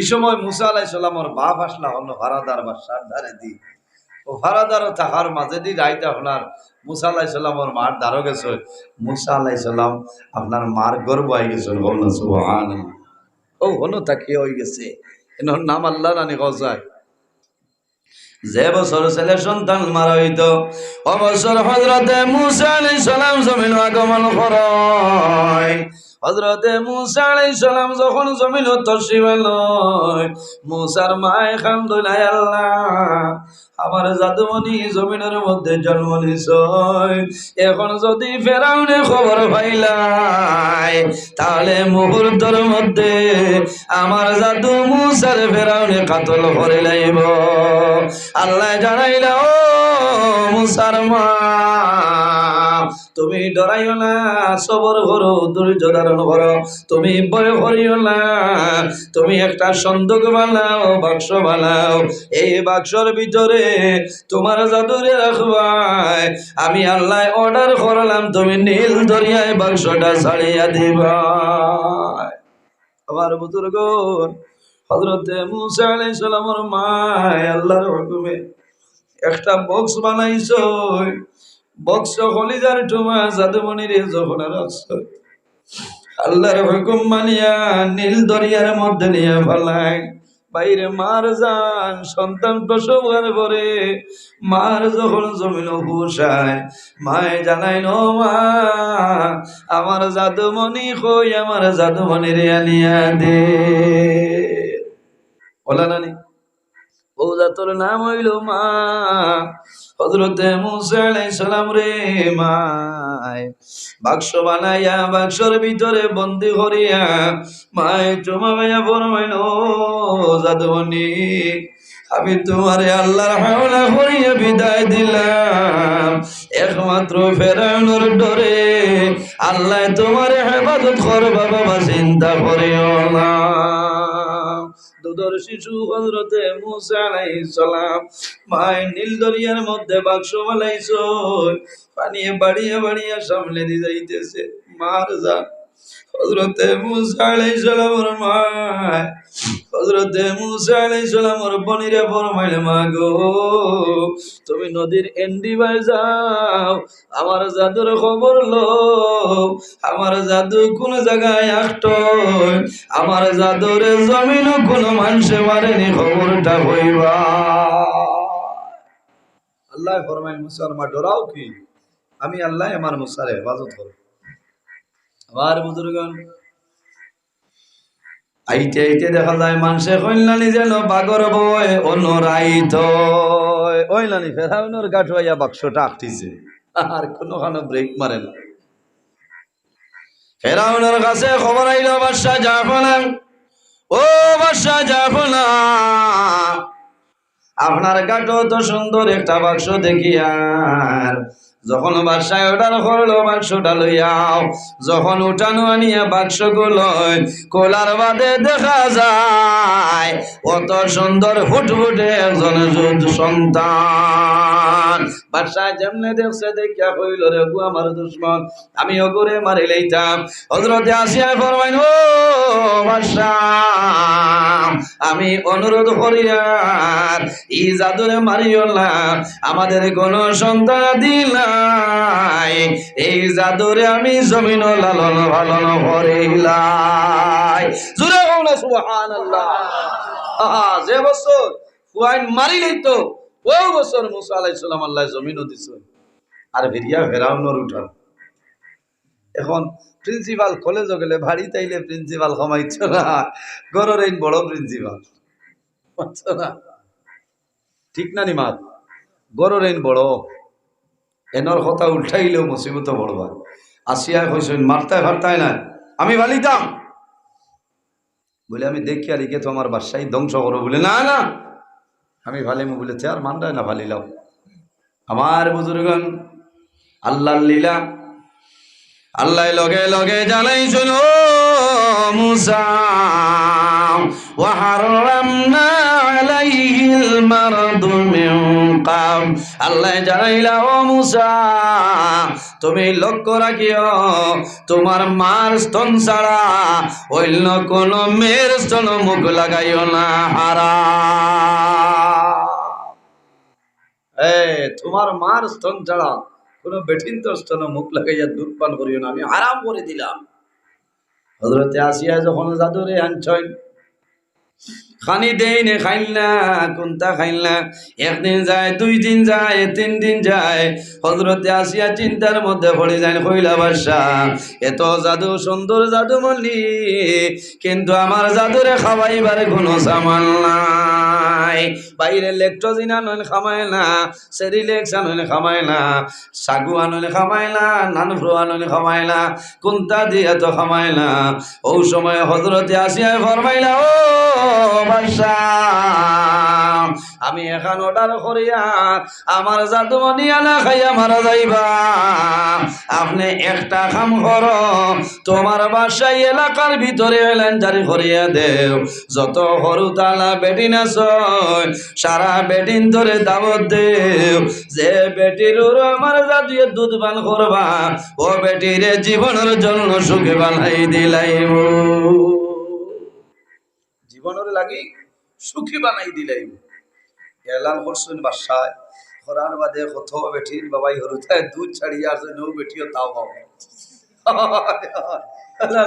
এই সময় মুসা আলাইসাল্লামর বাপ আসলা হলো ভাড়াদার বাসার ধারে দি। ও ভাড়াদার থাকার মাঝে দি রাইতে আপনার মুসা আলাইসাল্লামর মার দ্বারও গেছে। মুসা আলাইসাল্লাম আপনার মার গর্ব হয়ে গেছে বল না সুবহান ও হনো তাকিয়ে হয়ে গেছে? এনার নাম আল্লাহ রানি গজায়। যে বছর ছেলে সন্তান মারা হইত, অবসর হজরতে মুসা আলাইহিস সালাম জমিন আগমন করয়। হজরতে মুসা আলাইহিস সালাম যখন জমিন মুসার মায় খামদুলাই আল্লাহ আমার জাদুমণি জমিনের মধ্যে জন্ম এখন যদি ফেরাউনে খবর পাইলাই, তাহলে মুহূর্তের মধ্যে আমার জাদু মুসার ফেরাউনে কাতল করে লাইব। আল্লাহ জানাইল, ও মুসার মা তুমি ডরাইও না, সবর করো ধৈর্য ধারণ করো। তুমি ভয় করিও না, তুমি একটা সন্দুক বানাও, বাক্স বানাও। এই বাক্সর ভিতরে তোমার জাদুরে রাখবাই। আমি আল্লাহ অর্ডার করলাম, তুমি নীল দরিয়ায় বাক্সটা ছাড়িয়া দিবা আমার বুজুর্গ হজরতে মুসা সালামের মায়, আল্লাহর হুকুমে একটা বক্স বানাইছ। বক্স কলিজার টুমা জাদুমণির যখন আল্লাহর হুকুম মানিয়া, নীল দরিয়ার মধ্যে নিয়ে ফেলায় বাইরে মার যান সন্তান প্রসব হওয়ার পরে মার যখন জমিন মায় জানাই নো মা, আমার জাদুমণি কই, আমার জাদুমণি রে আনিয়া দে। ওলা নানি বৌদা তোর নাম হইল মা। হজরতে সালাম রে মায়। বাক্স বানাইয়া, বাক্সর ভিতরে বন্দি করিয়া মায় জমা ভাইয়া ফরমাইল জাদুমণি, আমি তোমারে আল্লাহর হাওলা করিয়া বিদায় দিলাম। একমাত্র ফেরানোর ডরে আল্লাহ তোমার হেফাজত করবা, বাবা, চিন্তা করিও না। দুধর শিশু হজরতে মুসা আলাইহিস সালাম, মায়ের নীল দরিয়ার মধ্যে বাক্স বানাইছ পানি বাড়িয়ে বাড়িয়ে সামনে দিয়ে যাইতেছে মার যা হজরতে মুসা আলাইহিস সালামের মায় হজরতে মুসা ফরমাইলে তুমি নদীর এন্ডি যাও, আমার জাদুর খবর লো আমার জাদু কোন জায়গায় আটয়, আমার জাদুর জমিন কোন মানুষে মারেনি, খবরটা হইবা। আল্লাহ ফরমাইল মুসার মা ডরাও কি? আমি আল্লাহ আমার মুসারে হেফাজত করব। আমার বুজুর্গন আইতে আইতে দেখা যায় মানুষে কইলানি যেন বাগর বয় অনরাইত ওইলানি ফেরাউনের গাঠ হইয়া বাক্সটা আটটিছে আর কোনোখানে ব্রেক মারে না। ফেরাউনের কাছে খবর আইল, বাদশাহ জাফনা, ও বাদশাহ জাফনা, আপনার গাটো তো সুন্দর একটা বাক্স দেখি আর যখন বাসায় ওটার করল বাক্সটা লইয়াও, যখন উঠানো আনিয়া বাক্স গুলোয় কোলার বাদে দেখা যায় অত সুন্দর ফুটফুটে একজন সন্তান। বাসায় যেমনে দেখছে দেখিয়া কইল রে গু আমার আমি অগুরে মারি লইতাম। হজরতে আসিয়া ফরমাইন ও বাদশাহ আমি অনুরোধ করি আর ই জাদুরে মারিও না আমাদের কোন সন্তান দিলাই এই জাদুরে আমি জমিন লালন পালন করিলাই। না সুবহানাল্লাহ। আহা, যে বছর ফুয়াইন মারিলেই তো ও বছর মুসা আলাইহিস সালাম আল্লাহ জমিনও দিছে। আর ভিরিয়া ফেরাউনর উঠান। এখন প্রিন্সিপাল কলেজও গেলে ভারী তাইলে প্রিন্সিপাল কমাইছ না। গরর এই বড় প্রিন্সিপাল ঠিক না নিমাত গরর এই বড়। এনর কথা উল্টাইলেও মুসিবত বড়বা আসিয়া কইছেন মারতায় ফারতায় না আমি বালিতাম। বলে, আমি দেখি আর ইকে তো আমার বাসায় ধ্বংস করো বলে, না না আমি ভালিমু বলেছে আর মানটায় না ভালিলাম আমার বুজুর্গন আল্লাহ লীলা আল্লাহ লগে লগে জানাইছিল মুসা وحرمنا عليه المرض من قبل আল্লাহ জানাইলা ও মুসা তুমি লক্ষ্য রাখিও তোমার মার স্তন ছাড়া অন্য কোন মেয়ের স্তন মুখ লাগাইও না হারা এ তোমার মার স্তন ছাড়া কোন বেঠিন তো স্তন মুখ লাগাইয়া দুধ পান করিও না। আমি আরাম করে দিলাম। হজরতে আসিয়া যখন জাদুরে আনছয় খানি দেই নে খাইল না, কোনটা খাইল না? একদিন যায়, দুই দিন যায়, তিন দিন যায়। হজরতে আসিয়া চিন্তার মধ্যে পড়ে যায় কইলা বাসা এত জাদু, সুন্দর জাদু মল্লি, কিন্তু আমার জাদুরে খাওয়াইবার কোনো সামাল নাই। বাইরে লেকট্রোজিন আনলে খামায় না সেরিলেক্স আনলে খামায় না, সাগু আনলে খামায় না নানফ্রু আনলে খামায় না, কোনটা দিয়ে তো খামায় না। ও সময় হজরতে আসিয়া ফরমাইলা, ও বাদশা আমি এখন অর্ডার করিয়া আমার জাদুমণি আনা খাইয়া মারা যাইবা। আপনি একটা কাম কর, তোমার বাসায় এলাকার ভিতরে এলেন জারি করিয়া দেও। যত সরু তালা বেটিন আছ, সারা বেটিন ধরে দাবত দেও। যে বেটির আমার জাতীয় দুধ পান করবা, ও বেটিরে জীবনের জন্য সুখে বানাই দিলাইব জীবনের লাগি সুখী বানাই দিলাইব এলান করছেন বাসায় খরার বাদে কত বেঠির বাবাই হরুতায় দুধ ছাড়িয়ে আসছে নৌ বেঠিও তাও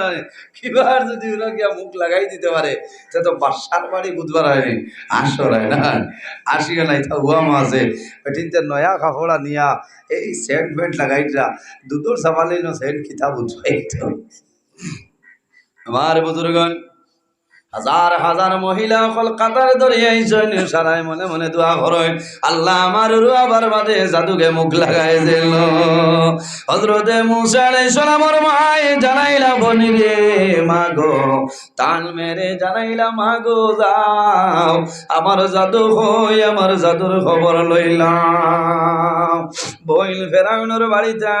না, কিবার যদি গিয়া মুখ লাগাই দিতে পারে সে তো বাসার বাড়ি বুধবার হয়নি আসর হয় না? আসিও নাই তা হুয়া মাসে বেঠিনতে নয়া কাপড়া নিয়া এই সেন্ট ফেন্ট লাগাইটা দুধর সামালে ন সেন্ট কিতাব উঠবাই আমার বুজুর্গন হাজার হাজার মহিলা অকল কাতার ধরে আইসেন সারাই মনে মনে দোয়া করেন, আল্লাহ আমার রুয়াবার বাদে জাদুকে মুখ লাগাই দিল। হজরতে মুসা আলাইহিস সালামর মায়ে জানাইলা, বনি রে, মাগো তান মেরে জানাইলা, মাগো, যাও, আমার জাদু হই, আমার জাদুর খবর লইলাম। বইল ফেরাউনের বাড়িতে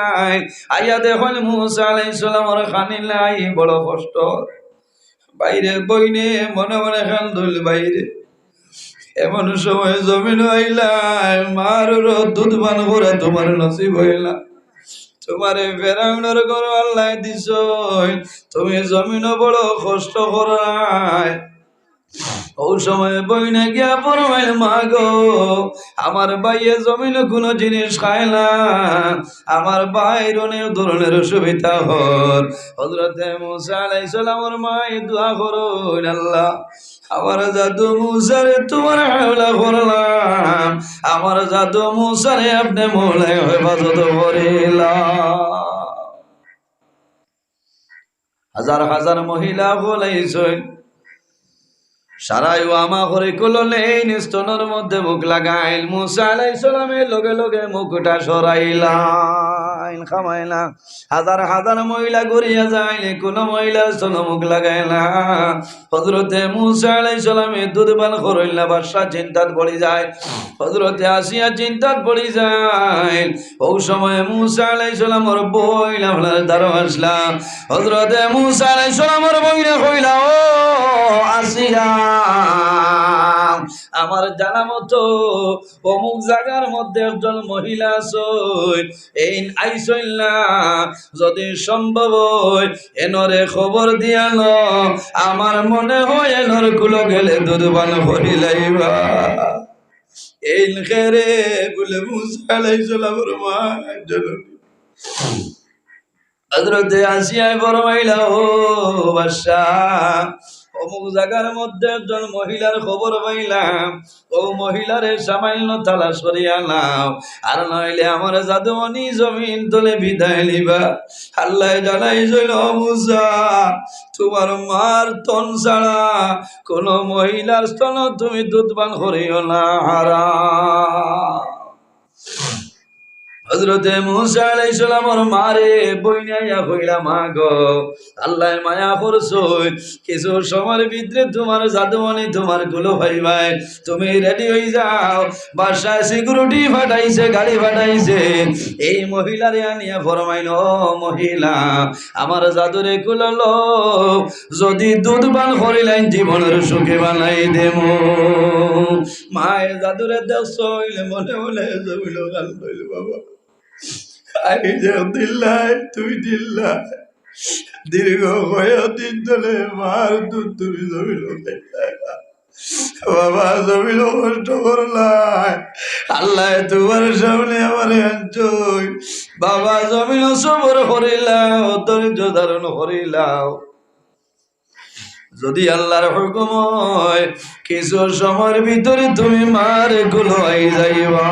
আইয়া দেখুন মুসা আলাইহিস সালামর খানিলাই বড় কষ্ট। বাইরে বইনে, মনে মনে খান ধরল বাইরে। এমন সময় জমিন হইলাম মার দুধ পান করে তোমার নসিব হইলা তোমারে ফেরাউনের ঘর আল্লাহ দিছ তুমি জমিন বড় কষ্ট করায়। ও সময় গিয়া পরমাইল মাগো আমার বাইয়ে জমিন কোনো জিনিস খায় না। আমার বাইর অনেক ধরনের সুবিধা হর হজরতে মুসা আলাইহিস সালামের মাই দোয়া করো আল্লাহ, আমার জাদু মুসারে তোমার হাওলা করলাম। আমার জাদু মুসারে আপনি মোলায় হেফাজত করিলাম। হাজার হাজার মহিলা বলাইছেন সারাই আমা করে কললেন স্তনের মধ্যে মুখ লাগাইল। মুসা আলাইহিস সালামের লগে লগে মুখটা সরাইলাইন খামাইলা হাজার হাজার মহিলা ঘুরিয়া যাইলে কোন মহিলা স্তন মুখ লাগাইলা হজরতে মুসা দুধ পান করইলা বাদশা চিন্তাত পড়ি যায়। হজরতে আসিয়া চিন্তাত পড়ি যায়। ও সময় মুসা আলাইহিস সালামর বইলা আপনার দ্বারা আসলাম হজরতে মুসা আলাইহিস সালামর বইলা কইলা ও আসিয়া! আমার জানা মতো অমুক জায়গার মধ্যে একজন মহিলা আসই এই আইসইল না যদি সম্ভব হয়, এনরে খবর দিয়াল আমার মনে হয় এনর কুলো গেলে দুর্বান হইলাইবা এই খেরে বলে মুসালাইসালামর মা জননী হজরতে আসিয়ায় বড় মহিলা ও বাদশা অমুক জায়গার মধ্যে একজন মহিলার খবর পাইলাম। ও মহিলারে সামান্য তালা সরিয়া নাও। আর নইলে আমার জাদুমণি জমিন তোলে বিদায় নিবা। আল্লাহ জানাই জইল মুসা, তোমার মার তন ছাড়া কোন মহিলার স্তন তুমি দুধবান করিও না হারা হজরতে মুসা আলাইহিস সালামর মারে বইনাইয়া কইলা মা গো আল্লাহ মায়া করছই কিছু সময়ের ভিতরে তোমার জাদুমণি তোমারগুলো ভাই ভাই তুমি রেডি হয়ে যাও। বাসায় সিকিউরিটি ফাটাইছে গাড়ি ফাটাইছে এই মহিলারে আনিয়া ফরমাইল মহিলা, আমার জাদুরে কুলালো যদি দুধ পান করিলেন জীবনের সুখে বানাই দেমো মায়ের দাদুরে দেখছ হইলে মনে মনে জমিল, গাল হইল বাবা। আই যে দিল্লাই তুই দিল্লাই দীর্ঘ দিন ধরে মার দুধ তুমি জমিল বাবা, জমিল কষ্ট করলাই। আল্লাহ তোমার সামনে আমার আনছই। বাবা, জমিল সবর করিলাও, ধৈর্য ধারণ করিলাও। যদি আল্লাহর হুকুম হয়, কিছু সময়ের ভিতরে তুমি মার গুলোই যাইবা।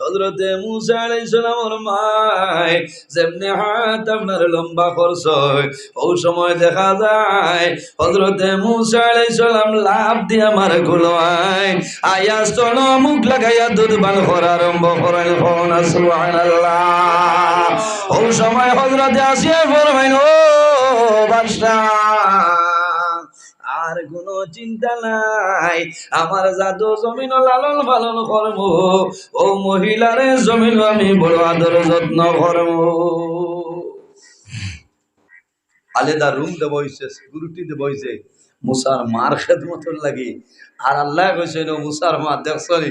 হজরতে মুসা আলাইহিস সালামের মায় যেমনি হাত আপনার লম্বা খরচ হয় ও সময় দেখা যায় হজরতে মুসা আলাইহিস সালাম লাভ দিয়ে আমার গুলোয় আয়াস চল মুখ লাগাইয়া দুধ বান করা আরম্ভ করেন হন সুবহানাল্লাহ। ও সময় হজরতে আসিয়া ফরমাইন ও বাদশাহ আর কোনো চিন্তা নাই। আমার জাদু জমিন লালন পালন করব ও মহিলারে জমিন আমি বড় আদর যত্ন করব আলেদা রুম দেব হয়েছে সিকিউরিটি দেব হয়েছে মুসার মার খেদমতর লাগে। আর আল্লাহ কইছে মুসার মা দেখছনি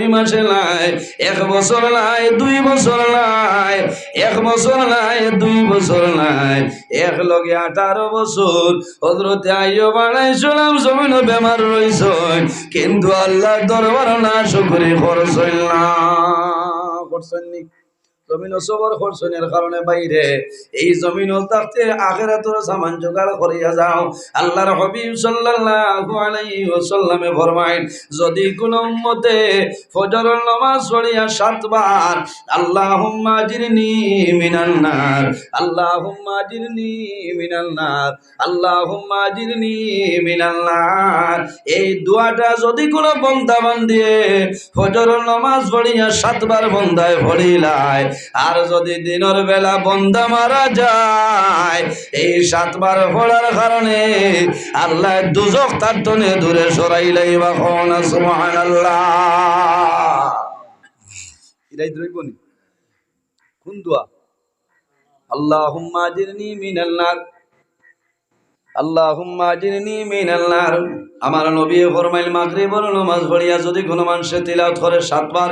মাসে নাই, এক বছর নাই, দুই বছর নাই, এক বছর নাই, দুই বছর নাই। এক লগে আঠারো বছর। হজরতে আইও বাড়াই শুনাম জমিন বেমার রয়েছ কিন্তু আল্লাহ দরবার না শুকরি খরচ না। করছেন নি জমিন সবর খরচনের কারণে বাইরে। এই জমিন তাতে থাকতে আখেরাতর সামান জোগাড় করিয়া যাও। আল্লাহর হবিব সাল্লাল্লাহু আলাইহি ওয়াসাল্লামে ফরমাইন, যদি কোন উম্মতে ফজরের নামাজ পড়িয়া সাতবার, আল্লাহুম্মা জিরনি মিনান নার, আল্লাহুম্মা জিরনি মিনান নার, আল্লাহুম্মা জিরনি মিনান নার। এই দোয়াটা যদি কোন বন্দা বান্দিয়ে ফজরের নামাজ পড়িয়া সাতবার বন্দায় পড়িলায় আর যদি দিনের বেলা বন্দা মারা যায়, এই সাতবার পড়ার কারণে আল্লাহ দুজক তার তনে দূরে সরাইলাই বা কোন আমার নবী ফরমাইল মাগরিবের নামাজ পড়িয়া যদি কোনো মানুষে তিলাওয়াত করে সাতবার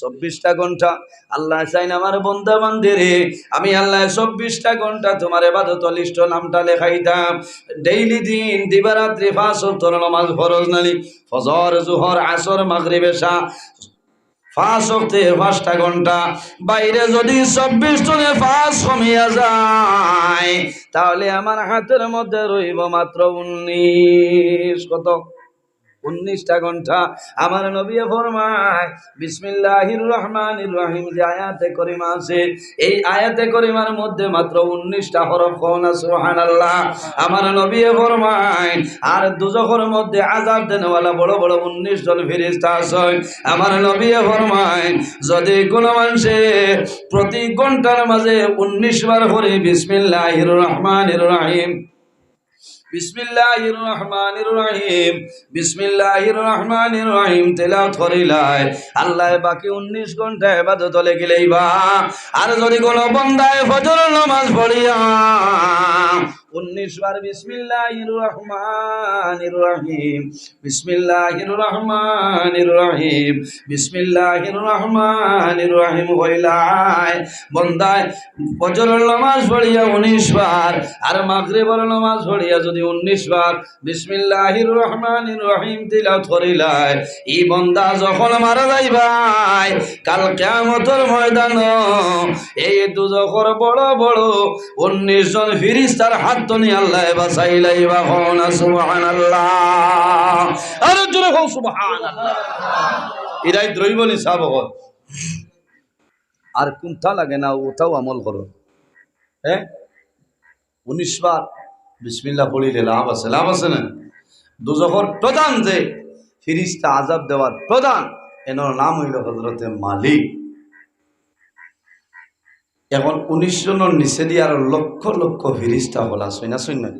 চব্বিশটা ঘণ্টা। আল্লাহ চাইন আমার বন্ধা বান্ধেরে আমি আল্লাহ চব্বিশটা ঘণ্টা তোমার এবাদত নামটা লেখাইতাম। ডেইলি দিন, দিবারাত্রি ফাঁস তোর নমাজ ফরজ নালি। ফজর, জোহর, আসর, মাগরিবে শাহ ফাঁস হতে পাঁচটা ঘণ্টা। বাইরে যদি চব্বিশ জনে ফাঁস কমিয়া যায়, তাহলে আমার হাতের মধ্যে রইব মাত্র উনিশ কত? উনিশটা ঘণ্টা। আমার নবী ফরমায়, বিসমিল্লাহির রহমানির রহিম যে আয়াতে করিমা আছে। এই আয়াতে করিমার মধ্যে মাত্র উনিশটা হরফ কোন সুবহানাল্লাহ। আমার নবী ফরমায়, আর দুজখের মধ্যে আযাব দেনওয়ালা বড় বড় উনিশ জন ফেরেশতা আছে আমার নবী ফরমায়, যদি কোনো মানুষে প্রতি ঘণ্টার মাঝে উনিশ বার করে বিসমিল্লাহির রহমানির রহিম বিসমিল্লাহির রহমানির রহিম। বিসমিল্লাহির রহমানির রহিম। তেলাওয়াত করিলাই আল্লাহ বাকি 19 ঘণ্টা ইবাদত লেগিলেই বা। আর যদি কোন বান্দায় ফজর নামাজ পড়িয়া উনিশ বার বিসমিল্লাহির রহমানির রহিম। বিসমিল্লাহির রহমানির রহিম। বিসমিল্লাহির রহমানির রহিম হইলাই বন্দায় ফজরের নামাজ পড়িয়া উনিশ বার আর মাগরিবের নামাজ পড়িয়া যদি উনিশ বার বিসমিল্লাহির রহমানির রহিম তিলাওয়াত করিলাই এই বন্দা যখন মারা যাইবাই, কাল কিয়ামতের ময়দান এই দুজখর বড় বড় উনিশ জন ফিরিস্তার হাত ধনি আল্লাহ বাসাইলাই বাহন সুবহানাল্লাহ। আর জোরে এরাই দ্রৈবলি সাবগত আর কোনটা লাগে না, ওটাও আমল করো। হ্যাঁ? উনিশ বার বিসমিল্লা পড়িলে লাভ আছে লাভ আছে না? দুজখর প্রধান যে, ফিরিস্তা আজাব দেওয়ার প্রধান, এনার নাম হইল হজরতে মালিক। এখন উনিশ জনের নিচে দিয়ে আর লক্ষ লক্ষ ফিরিস্তা হল আসই না শুন না?